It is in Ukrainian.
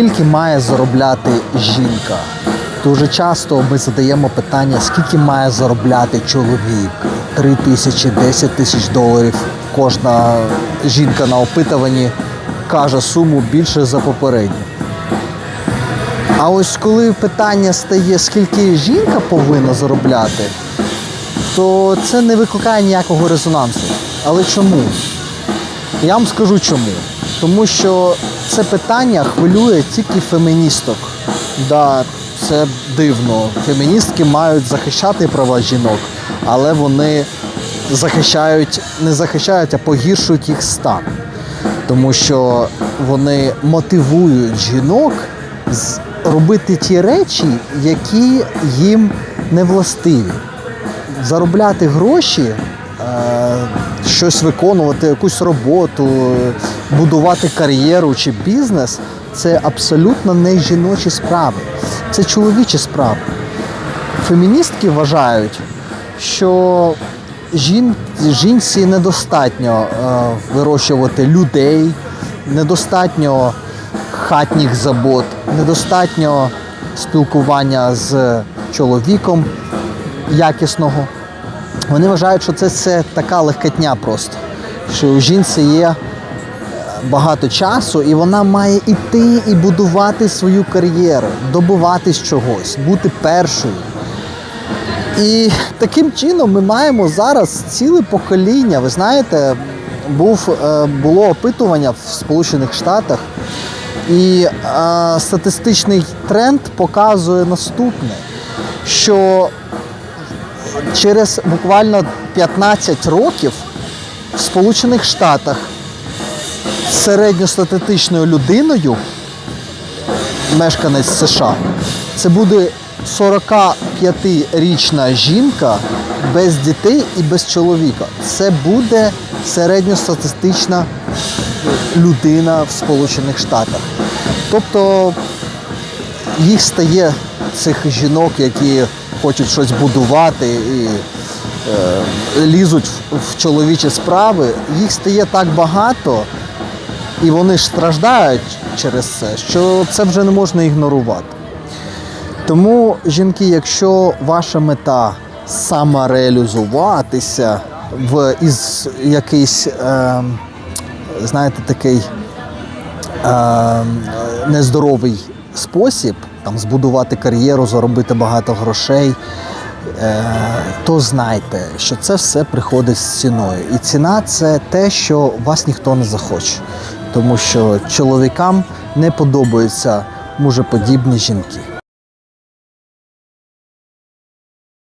Скільки має заробляти жінка? Дуже часто ми задаємо питання, скільки має заробляти чоловік? 3 тисячі, 10 тисяч доларів. Кожна жінка на опитуванні каже суму більше за попередню. А ось коли питання стає, скільки жінка повинна заробляти, то це не викликає ніякого резонансу. Але чому? Я вам скажу чому. Тому що це питання хвилює тільки феміністок. Да, це дивно. Феміністки мають захищати права жінок, але вони захищають, не захищають, а погіршують їх стан. Тому що вони мотивують жінок робити ті речі, які їм не властиві заробляти гроші, е, щось виконувати, якусь роботу, будувати кар'єру чи бізнес це абсолютно не жіночі справи, це чоловічі справи. Феміністки вважають, що жін, жінці недостатньо е, вирощувати людей, недостатньо хатніх забот, недостатньо спілкування з чоловіком якісного. Вони вважають, що це все така легкотня просто. Що у жінці є багато часу, і вона має іти і будувати свою кар'єру, добиватись чогось, бути першою. І таким чином ми маємо зараз ціле покоління. Ви знаєте, був, е, було опитування в Сполучених Штатах, і е, статистичний тренд показує наступне, що через буквально 15 років в Сполучених Штатах середньостатистичною людиною, мешканець США, це буде 45-річна жінка без дітей і без чоловіка. Це буде середньостатистична людина в Сполучених Штатах. Тобто їх стає цих жінок, які хочуть щось будувати і е, лізуть в, в чоловічі справи, їх стає так багато, і вони ж страждають через це, що це вже не можна ігнорувати. Тому, жінки, якщо ваша мета самореалізуватися в із якийсь, е, знаєте, такий е, нездоровий спосіб, там збудувати кар'єру, заробити багато грошей, е, то знайте, що це все приходить з ціною. І ціна це те, що вас ніхто не захоче. Тому що чоловікам не подобаються мужеподібні жінки.